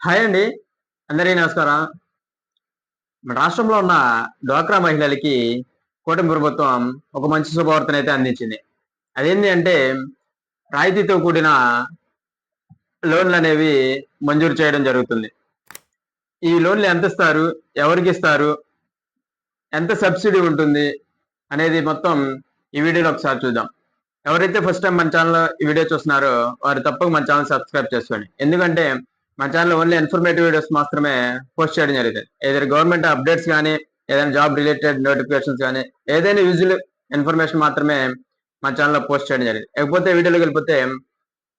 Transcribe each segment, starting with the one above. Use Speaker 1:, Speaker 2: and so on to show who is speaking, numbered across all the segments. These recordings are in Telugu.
Speaker 1: హాయ్ అండి. అందరికీ నమస్కారం. మన రాష్ట్రంలో ఉన్న డ్వాక్రా మహిళలకి కూటమి ప్రభుత్వం ఒక మంచి శుభవార్తను అయితే అందించింది. అదేంటి అంటే రాయితీతో కూడిన లోన్లు అనేవి మంజూరు చేయడం జరుగుతుంది. ఈ లోన్లు ఎంత ఇస్తారు? ఎవరికి ఇస్తారు? ఎంత సబ్సిడీ ఉంటుంది? అనేది మొత్తం ఈ వీడియోలో ఒకసారి చూద్దాం. ఎవరైతే ఫస్ట్ టైం మన ఛానల్ ఈ వీడియో చూస్తున్నారో వారు తప్పక మన ఛానల్ సబ్స్క్రైబ్ చేసుకోండి. ఎందుకంటే మా ఛానల్ ఓన్లీ ఇన్ఫర్మేటివ్ వీడియోస్ మాత్రమే పోస్ట్ చేయడం జరుగుతుంది ఏదైనా గవర్నమెంట్ అప్డేట్స్ కానీ ఏదైనా జాబ్ రిలేటెడ్ నోటిఫికేషన్స్ కానీ ఏదైనా యూజువల్ ఇన్ఫర్మేషన్ మాత్రమే మా ఛానల్లో పోస్ట్ చేయడం జరిగింది. లేకపోతే వీడియోలోకి వెళ్ళిపోతే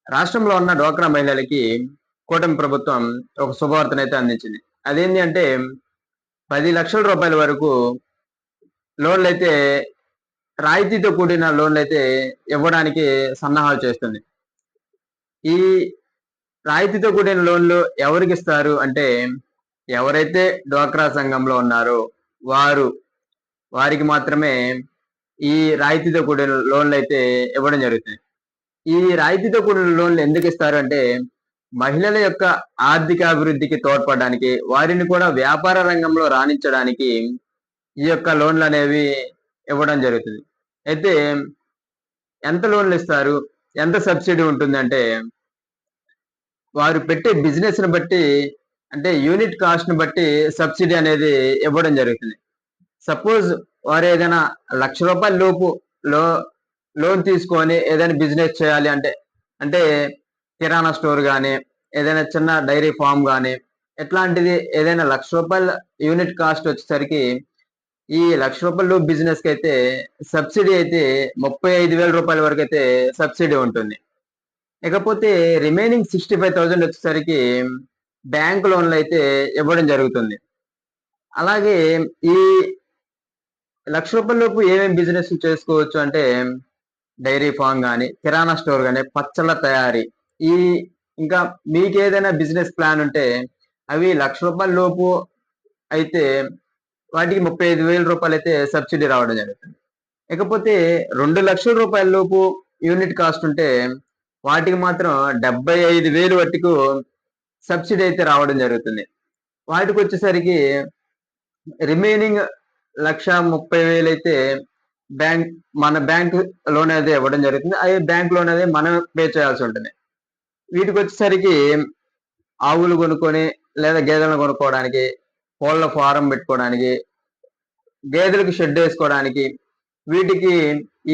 Speaker 1: రాష్ట్రంలో ఉన్న డోక్రా మహిళలకి కూటమి ప్రభుత్వం ఒక శుభవార్తను అయితే అందించింది. అదేంటి అంటే పది లక్షల రూపాయల వరకు లోన్లు అయితే రాయితీతో కూడిన లోన్లు అయితే ఇవ్వడానికి సన్నాహాలు చేస్తుంది. ఈ రాయితీతో కూడిన లోన్లు ఎవరికి ఇస్తారు అంటే ఎవరైతే డ్వాక్రా సంఘంలో ఉన్నారో వారు వారికి మాత్రమే ఈ రాయితీతో కూడిన లోన్లు అయితే ఇవ్వడం జరుగుతుంది ఈ రాయితీతో కూడిన లోన్లు ఎందుకు ఇస్తారు అంటే మహిళల యొక్క ఆర్థిక అభివృద్ధికి తోడ్పడడానికి వారిని కూడా వ్యాపార రంగంలో రాణించడానికి ఈ యొక్క లోన్లు అనేవి ఇవ్వడం జరుగుతుంది. అయితే ఎంత లోన్లు ఇస్తారు? ఎంత సబ్సిడీ ఉంటుందంటే వారు పెట్టే బిజినెస్ని బట్టి అంటే యూనిట్ కాస్ట్ని బట్టి సబ్సిడీ అనేది ఇవ్వడం జరుగుతుంది. సపోజ్ వారు ఏదైనా లక్ష రూపాయల లోపు లో లోన్ తీసుకొని ఏదైనా బిజినెస్ చేయాలి అంటే అంటే కిరాణా స్టోర్ కానీ ఏదైనా చిన్న డైరీ ఫామ్ కానీ ఎట్లాంటిది ఏదైనా లక్ష రూపాయల యూనిట్ కాస్ట్ వచ్చేసరికి ఈ లక్ష రూపాయలు బిజినెస్కి అయితే సబ్సిడీ అయితే ముప్పై ఐదు వేల రూపాయల వరకు అయితే సబ్సిడీ ఉంటుంది. ఇకపోతే రిమైనింగ్ సిక్స్టీ ఫైవ్ థౌజండ్ వచ్చేసరికి బ్యాంక్ లోన్లు అయితే ఇవ్వడం జరుగుతుంది. అలాగే ఈ లక్ష రూపాయల లోపు ఏమేమి బిజినెస్ చేసుకోవచ్చు అంటే డైరీ ఫామ్ కానీ కిరాణా స్టోర్ కానీ పచ్చళ్ళ తయారీ. ఈ ఇంకా మీకు ఏదైనా బిజినెస్ ప్లాన్ ఉంటే అవి లక్ష రూపాయల లోపు అయితే వాటికి ముప్పై ఐదు వేల రూపాయలు అయితే సబ్సిడీ రావడం జరుగుతుంది. ఇకపోతే రెండు లక్షల రూపాయల లోపు యూనిట్ కాస్ట్ ఉంటే వాటికి మాత్రం డెబ్బై ఐదు వేలు వరకు సబ్సిడీ అయితే రావడం జరుగుతుంది. వాటికి వచ్చేసరికి రిమైనింగ్ లక్ష ముప్పై వేలు అయితే బ్యాంక్ మన బ్యాంక్ లోన్ అయితే ఇవ్వడం జరుగుతుంది. అవి బ్యాంక్ లోన్ అనేది మనం పే చేయాల్సి ఉంటుంది. వీటికి వచ్చేసరికి ఆవులు కొనుక్కొని లేదా గేదెలను కొనుక్కోవడానికి కోళ్ళ ఫారం పెట్టుకోవడానికి గేదెలకు షెడ్ వేసుకోవడానికి వీటికి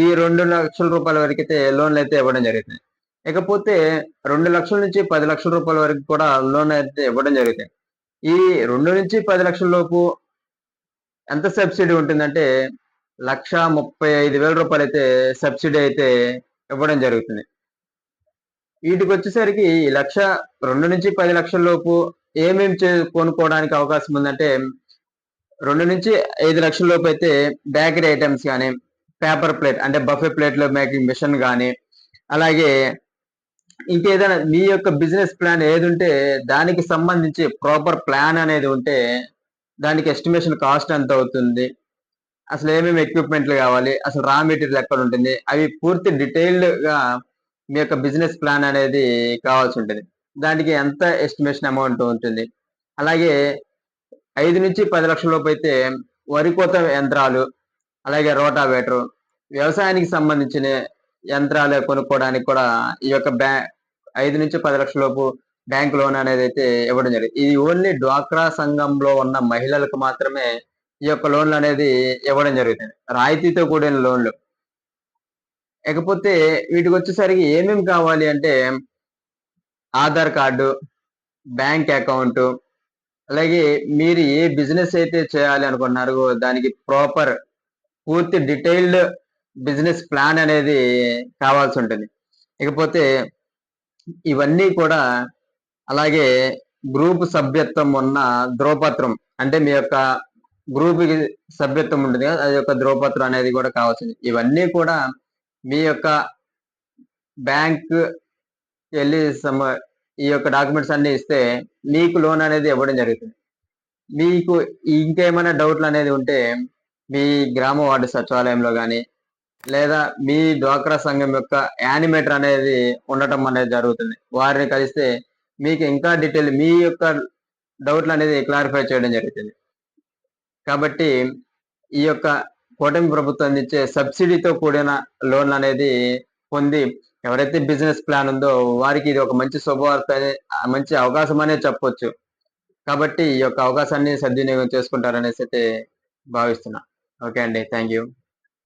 Speaker 1: ఈ రెండు లక్షల రూపాయల వరకు అయితే లోన్లు అయితే ఇవ్వడం జరుగుతుంది. ఇకపోతే రెండు లక్షల నుంచి పది లక్షల రూపాయల వరకు కూడా లోన్ అయితే ఇవ్వడం జరుగుతుంది ఈ రెండు నుంచి పది లక్షల లోపు ఎంత సబ్సిడీ ఉంటుందంటే లక్ష ముప్పై ఐదు వేల రూపాయలు అయితే సబ్సిడీ అయితే ఇవ్వడం జరుగుతుంది. వీటికి వచ్చేసరికి లక్ష రెండు నుంచి పది లక్షల లోపు ఏమేమి చే కొనుక్కోవడానికి అవకాశం ఉందంటే రెండు నుంచి ఐదు లక్షల లోపు అయితే బేకరీ ఐటమ్స్ కానీ పేపర్ ప్లేట్ అంటే బఫే ప్లేట్లో మేకింగ్ మిషన్ కానీ అలాగే ఇంకేదైనా మీ యొక్క బిజినెస్ ప్లాన్ ఏది ఉంటే దానికి సంబంధించి ప్రాపర్ ప్లాన్ అనేది ఉంటే దానికి ఎస్టిమేషన్ కాస్ట్ ఎంత అవుతుంది? అసలు ఏమేమి ఎక్విప్మెంట్లు కావాలి? అసలు రా మెటీరియల్ ఎక్కడ ఉంటుంది? అవి పూర్తి డీటెయిల్డ్గా మీ యొక్క బిజినెస్ ప్లాన్ అనేది కావాల్సి ఉంటుంది. దానికి ఎంత ఎస్టిమేషన్ అమౌంట్ ఉంటుంది? అలాగే ఐదు నుంచి పది లక్షల లోపు అయితే వరి కోత యంత్రాలు అలాగే రోటావేటర్ వ్యవసాయానికి సంబంధించిన యంత్రాలు కొనుక్కోవడానికి కూడా ఈ యొక్క బ్యా ఐదు నుంచి పది లక్షల లోపు బ్యాంక్ లోన్ అనేది అయితే ఇవ్వడం జరిగింది. ఇది ఓన్లీ డ్వాక్రా సంఘంలో ఉన్న మహిళలకు మాత్రమే ఈ యొక్క లోన్లు అనేది ఇవ్వడం జరుగుతుంది. రాయితీతో కూడిన లోన్లు. ఇకపోతే వీటికి వచ్చేసరికి ఏమేమి కావాలి అంటే ఆధార్ కార్డు బ్యాంక్ అకౌంట్ అలాగే మీరు ఏ బిజినెస్ అయితే చేయాలి అనుకుంటున్నారు దానికి ప్రాపర్ పూర్తి డీటెయిల్డ్ బిజినెస్ ప్లాన్ అనేది కావాల్సి ఉంటుంది ఇకపోతే ఇవన్నీ కూడా అలాగే గ్రూప్ సభ్యత్వం ఉన్న ధ్రువపత్రం అంటే మీ యొక్క గ్రూప్ సభ్యత్వం ఉంటుంది కదా అది యొక్క ద్రోపత్రం అనేది కూడా కావాల్సింది. ఇవన్నీ కూడా మీ యొక్క బ్యాంక్ వెళ్ళి సమ ఈ యొక్క డాక్యుమెంట్స్ అన్ని ఇస్తే మీకు లోన్ అనేది ఇవ్వడం జరుగుతుంది. మీకు ఇంకేమైనా డౌట్లు అనేది ఉంటే మీ గ్రామ వార్డు సచివాలయంలో కానీ లేదా మీ డ్వాక్రా సంఘం యొక్క యానిమేటర్ అనేది ఉండటం అనేది జరుగుతుంది. వారిని కలిస్తే మీకు ఇంకా డీటెయిల్ మీ యొక్క డౌట్లు అనేది క్లారిఫై చేయడం జరుగుతుంది. కాబట్టి ఈ యొక్క కూటమి ప్రభుత్వం అందించే సబ్సిడీతో కూడిన లోన్ అనేది పొంది ఎవరైతే బిజినెస్ ప్లాన్ ఉందో వారికి ఇది ఒక మంచి శుభవార్త మంచి అవకాశం అనే చెప్పొచ్చు. కాబట్టి ఈ యొక్క అవకాశాన్ని సద్వినియోగం చేసుకుంటారనేసి అయితే భావిస్తున్నా. ఓకే అండి. Thank you.